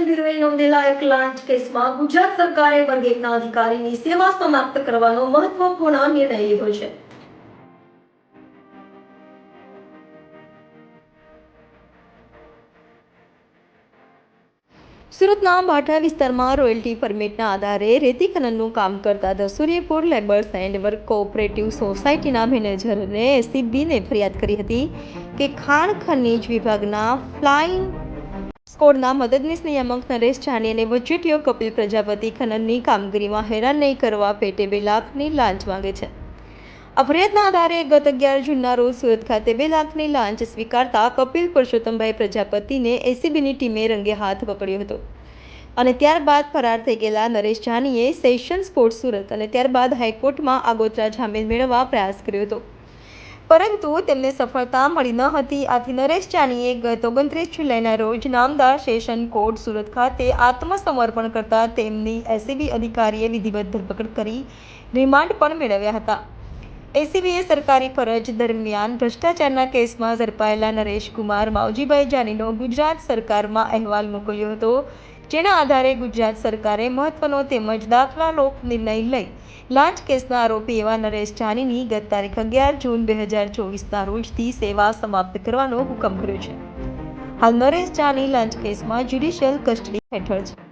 નોંધેલા એક લાંચ કેસમાં ગુજરાત સરકારે વર્ગ અધિકારીની સેવા સમાપ્ત કરવાનો મહત્વપૂર્ણ નિર્ણય લીધો છે. સુરતના બાટા વિસ્તારમાં રોયલ્ટી પરમિટના આધારે રેતી ખનનનું કામ કરતા the Suryapur labours and work cooperative સોસાયટીના મેનેજરને એસીબીને ફરિયાદ કરી હતી કે ખાણ ખનીજ વિભાગના ફ્લાઇંગ સ્કોડના મદદનીશ નિયામક નરેશ જાની અને વચેટીઓ કપિલ પ્રજાપતિ ખનનની કામગીરીમાં હેરાન નહીં કરવા પેટે બે લાખની લાંચ માંગે છે. આ આધારે ગત અગિયાર જૂનના રોજ સુરત ખાતે બે લાખની લાંચ સ્વીકારતા કપિલ પુરુષોત્તમભાઈ પ્રજાપતિને એસીબીની ટીમે રંગે હાથ પકડ્યો હતો. અને ત્યારબાદ ફરાર થઈ ગયેલા નરેશ જાનીએ સેશન્સ કોર્ટ સુરત અને ત્યારબાદ હાઈકોર્ટમાં આગોતરા જામીન મેળવવા પ્રયાસ કર્યો હતો. પરંતુ તેમને સફળતા મળી ન હતી. આથી નરેશ ચાનીએ ગત ઓગણત્રીસ જુલાઈના રોજ નામદાર સેશન કોર્ટ સુરત ખાતે આત્મસમર્પણ કરતા તેમની એસીબી અધિકારીએ વિધિવત ધરપકડ કરી, રિમાન્ડ પણ મેળવ્યા હતા. એસીબીએ સરકારી ફરજ દરમિયાન ભ્રષ્ટાચારના કેસમાં ઝડપાયેલા નરેશ કુમાર માવજીભાઈ જાનીનો ગુજરાત સરકારમાં અહેવાલ મોકલ્યો હતો. જેના આધારે ગુજરાત સરકારે મહત્વનો તેમજ દાખલા લોક નિર્ણય લઈ લાંચ કેસના આરોપી એવા નરેશ જાનીની ગત તારીખ અગિયાર જૂન બે હજાર ચોવીસના રોજથી સેવા સમાપ્ત કરવાનો હુકમ કર્યો છે. હાલ નરેશ જાની લાંચ કેસમાં જ્યુડિશિયલ કસ્ટડી હેઠળ છે.